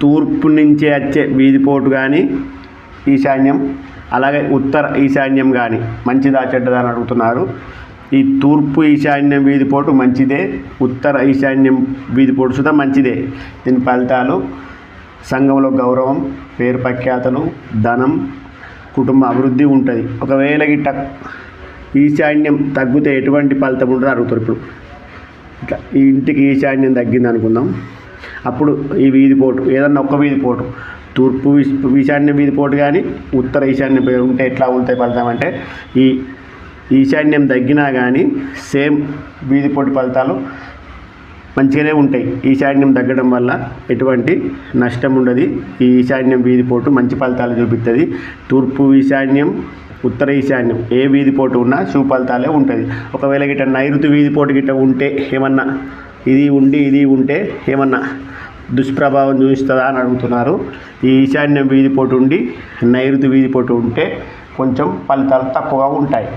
తూర్పు నుంచే వచ్చే వీధిపోటు కానీ ఈశాన్యం అలాగే ఉత్తర ఈశాన్యం కానీ మంచిదా చెడ్డదా అని అడుగుతున్నారు. ఈ తూర్పు ఈశాన్యం వీధిపోటు మంచిదే ఉత్తర ఈశాన్యం వీధిపోటు సుధా మంచిదే. దీని ఫలితాలు సంఘంలో గౌరవం పేరు ప్రఖ్యాతలు ధనం కుటుంబ అభివృద్ధి ఉంటుంది. ఒకవేళ గిట్ట ఈశాన్యం తగ్గితే ఎటువంటి ఫలితం ఉంటుందో అడుగుతారు ఇప్పుడు. ఇట్లా ఈ ఇంటికి ఈశాన్యం తగ్గింది అనుకుందాం. అప్పుడు ఈ వీధి పోటు ఏదన్నా ఒక్క వీధి పోటు. తూర్పు ఈశాన్య వీధి పోటు కానీ ఉత్తర ఈశాన్యం ఉంటే ఎట్లా ఉంటాయి ఫలితామంటే ఈ ఈశాన్యం తగ్గినా కానీ సేమ్ వీధి పోటు ఫలితాలు మంచిగానే ఉంటాయి. ఈశాన్యం తగ్గడం వల్ల ఎటువంటి నష్టం ఉండదు. ఈ ఈశాన్యం వీధి పోటు మంచి ఫలితాలు చూపిస్తుంది తూర్పు ఈశాన్యం ఉత్తర ఈశాన్యం ఏ వీధి పోటు ఉన్నా శుభ ఫలితాలే ఉంటుంది. ఒకవేళ గిట్ట నైరుతి వీధి పోటు గిట్ట ఉంటే ఏమన్నా ఇది ఉండి ఇది ఉంటే ఏమన్నా దుష్ప్రభావం చూపిస్తుందా అని అడుగుతున్నారు. ఈ ఈశాన్యం వీధి పోటు ఉండి నైరుతి వీధి పోటు ఉంటే కొంచెం ఫలితాలు తక్కువగా ఉంటాయి.